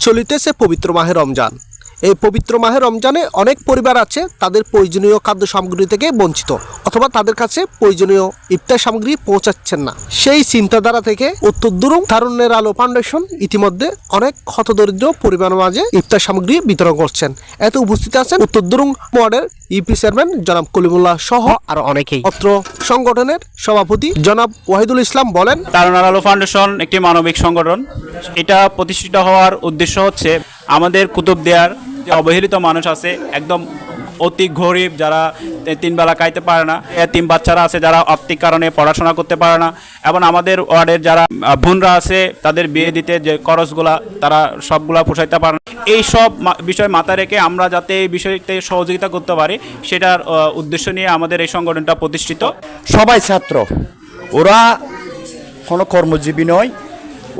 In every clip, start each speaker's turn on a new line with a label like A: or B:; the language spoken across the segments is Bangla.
A: চলিতেছে পবিত্র মাহে রমজান। এই পবিত্র মাহে রমজানে অনেক পরিবার আছে তাদের প্রয়োজনীয় খাদ্য সামগ্রী থেকে বঞ্চিত অথবা তাদের কাছে প্রয়োজনীয় ইফতার সামগ্রী পৌঁছাচ্ছেন না। সেই চিন্তাধারা থেকে উত্তর দুরুং তারুণ্যের আলো ফাউন্ডেশন ইতিমধ্যে অনেক হতদরিদ্র পরিবার মাঝে ইফতার সামগ্রী বিতরণ করছেন। এতে উপস্থিত আছেন উত্তর দুরুং ওয়ার্ডের ইপি চেয়ারম্যান জনাব কলিমুল্লাহ সহ আর অনেকেই। অত্র সংগঠনের সভাপতি জনাব ওয়াহিদুল ইসলাম বলেন
B: তারুণার আলো ফাউন্ডেশন একটি মানবিক সংগঠন। এটা প্রতিষ্ঠিত হওয়ার উদ্দেশ্য হচ্ছে আমাদের কুতুব দেয়ার অবহেলিত মানুষ আছে, একদম অতি গরিব, যারা তিন বেলা খাইতে পারে না তিন বাচ্চারা আছে যারা আর্থিক কারণে পড়াশোনা করতে পারে না, এবং আমাদের ওয়ার্ডের যারা বোনরা আছে, তাদের বিয়ে দিতে যে খরচগুলা, তারা সবগুলা পোষাইতে পারে না। এই সব বিষয় মাথায় রেখে আমরা যাতে এই বিষয়তে সহযোগিতা করতে পারি, সেটার উদ্দেশ্য নিয়ে আমাদের এই সংগঠনটা প্রতিষ্ঠিত।
C: সবাই ছাত্র, ওরা কোনো কর্মজীবী নয়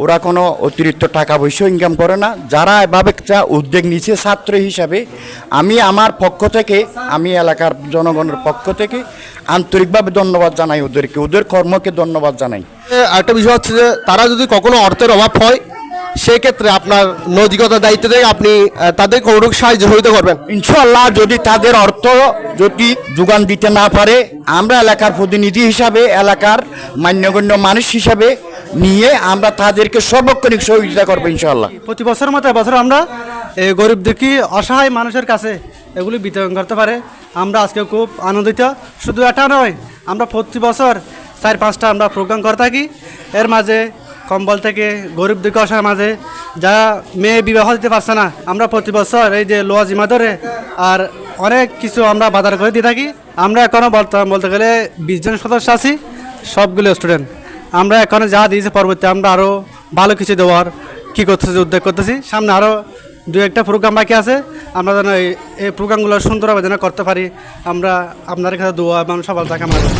C: ওরা কোনো অতিরিক্ত টাকা পয়সা ইনকাম করে না। যারা এভাবে একটা উদ্যোগ নিচ্ছে ছাত্র হিসাবে আমি আমার পক্ষ থেকে আমি এলাকার জনগণের পক্ষ থেকে আন্তরিকভাবে ধন্যবাদ জানাই ওদেরকে। ওদের কর্মকে ধন্যবাদ জানাই।
A: আরেকটা বিষয় হচ্ছে যে তারা যদি কখনো অর্থের অভাব হয় সেক্ষেত্রে আপনার নৈতিকতা দায়িত্ব থেকে আপনি তাদের কোনো সাহায্য সহযোগিতা করবেন?
C: ইনশাল্লাহ যদি তাদের অর্থ যদি যোগান দিতে না পারে আমরা এলাকার প্রতিনিধি হিসাবে এলাকার মান্যগণ্য মানুষ হিসাবে নিয়ে আমরা তাদেরকে সর্বক্ষণিক সহযোগিতা করব ইনশাল্লাহ
D: প্রতি বছরের মতো এবছর আমরা এই গরিব দুঃখী অসহায় মানুষের কাছে এগুলি বিতরণ করতে পারে? আমরা আজকে খুব আনন্দিত। শুধু এটা নয়, আমরা প্রতি বছর চার, পাঁচটা আমরা প্রোগ্রাম করে থাকি। এর মাঝে কম্বল থেকে গরিব দুঃখী অসহায় মাঝে যারা মেয়ে বিবাহ দিতে পারছে না, আমরা প্রতি বছর এই যে লোয়া জিমা ধরে আর অনেক কিছু আমরা বাজার করে দিয়ে থাকি। আমরা এখনও বলতে বলতে গেলে বিশ জন সদস্য আছি, সবগুলো স্টুডেন্ট আমরা এখানে যা দিয়েছি পরবর্তী আমরা আরও ভালো কিছু দেওয়ার কী করতেছি, উদ্যোগ করতেছি। সামনে আরও দু একটা প্রোগ্রাম বাকি আছে। আমরা যেন এই প্রোগ্রামগুলো সুন্দরভাবে যেন করতে পারি, আমরা আপনার কাছে দোয়া এবং সবার টাকা করছি।